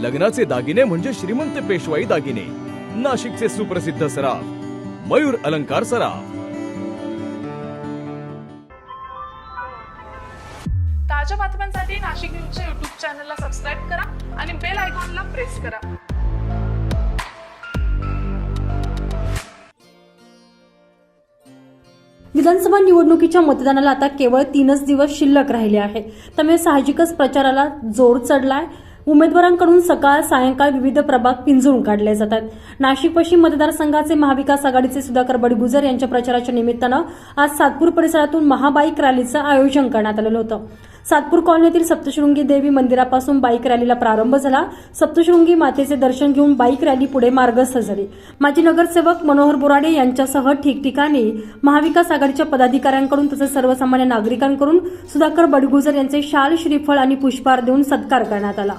लग्नाचे दागिने म्हणजे श्रीमंत पेशवाई दागिने. नाशिकचे सुप्रसिद्ध सराफ मयूर अलंकार सराफ. ताज्या बातम्यांसाठी नाशिक न्यूजच्या युट्यूब चॅनलला सबस्क्राईब करा आणि बेल आयकॉनला प्रेस करा. विधानसभा निवडणुकीच्या मतदानाला आता केवळ तीनच दिवस शिल्लक राहिले आहे त्यामुळे साहजिकच प्रचाराला जोर चढलाय. उमेदवारांकडून सकाळ सायंकाळ विविध प्रभाग पिंजून काढले जातात. नाशिक पश्चिम मतदारसंघाचे महाविकास आघाडीचे सुधाकर बडगुजर यांच्या प्रचाराच्या निमित्तानं आज सातपूर परिसरातून महाबाईक रॅलीचं आयोजन करण्यात आलेलं होतं. सातपूर कॉलनीतील सप्तशृंगी देवी मंदिरापासून बाईक रॅलीला प्रारंभ झाला. सप्तशृंगी मातेचे दर्शन घेऊन बाईक रॅली पुढे मार्गस्थ झाली. माजी नगरसेवक मनोहर बोराडे यांच्यासह ठिकठिकाणी महाविकास आघाडीच्या पदाधिकाऱ्यांकडून तसेच सर्वसामान्य नागरिकांकडून सुधाकर बडगुजर यांचे शाल श्रीफळ आणि पुष्पहार देऊन सत्कार करण्यात आला.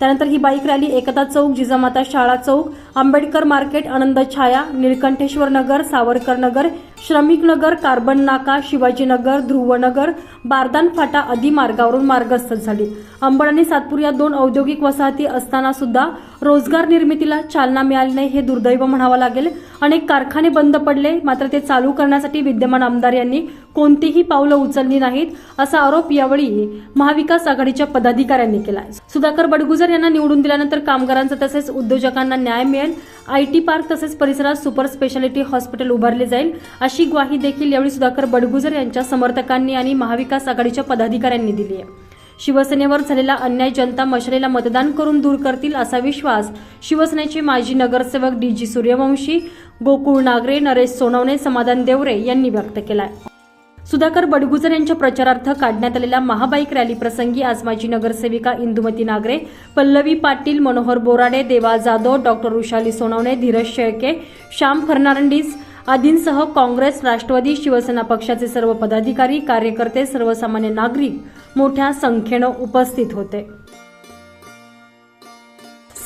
त्यानंतर ही bike rally Ekta Chowk Jijamata Shala Chowk Ambedkar market Anand Chhaya Nilkantheshwar Nagar Savarkar Nagar Shramik Nagar carbon नाका शिवाजीनगर ध्रुवनगर बारदान फाटा आदी मार्गावरून मार्गस्थ झाली. अंबड आणि सातपूर या दोन औद्योगिक वसाहती असताना सुद्धा रोजगार निर्मितीला चालना मिळाली नाही हे दुर्दैव म्हणावं लागेल. अनेक कारखाने बंद पडले मात्र ते चालू करण्यासाठी विद्यमान आमदार यांनी कोणतीही पावलं उचलली नाहीत असा आरोप यावेळी महाविकास आघाडीच्या पदाधिकाऱ्यांनी केला सुधाकर बडगुजर यांना निवडून दिल्यानंतर कामगारांचा तसेच उद्योजकांना न्याय मिळेल. आयटी पार्क तसेच परिसरात सुपर स्पेशालिटी हॉस्पिटल उभारले जाईल अशी ग्वाही देखील यावेळी सुधाकर बडगुजर यांच्या समर्थकांनी आणि महाविकास आघाडीच्या पदाधिकाऱ्यांनी दिली आहे. शिवसेनेवर झालेला अन्याय जनता मशालीला मतदान करून दूर करतील असा विश्वास शिवसेनेचे माजी नगरसेवक डी जी सूर्यवंशी गोकुळ नागरे नरेश सोनवणे समाधान देवरे यांनी व्यक्त केलाय. सुधाकर बडगुजर यांच्या प्रचारार्थ काढण्यात आलेल्या महाबाईक रॅली प्रसंगी आज माजी नगरसेविका इंदुमती नागरे पल्लवी पाटील मनोहर बोराडे देवा जाधव डॉक्टर रुशाली सोनवणे धीरज शेळके श्याम फर्नांडिस आदींसह काँग्रेस राष्ट्रवादी शिवसेना पक्षाचे सर्व पदाधिकारी कार्यकर्ते सर्वसामान्य नागरिक मोठ्या संख्येनं उपस्थित होते.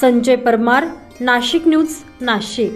संजय परमार नाशिक न्यूज नाशिक.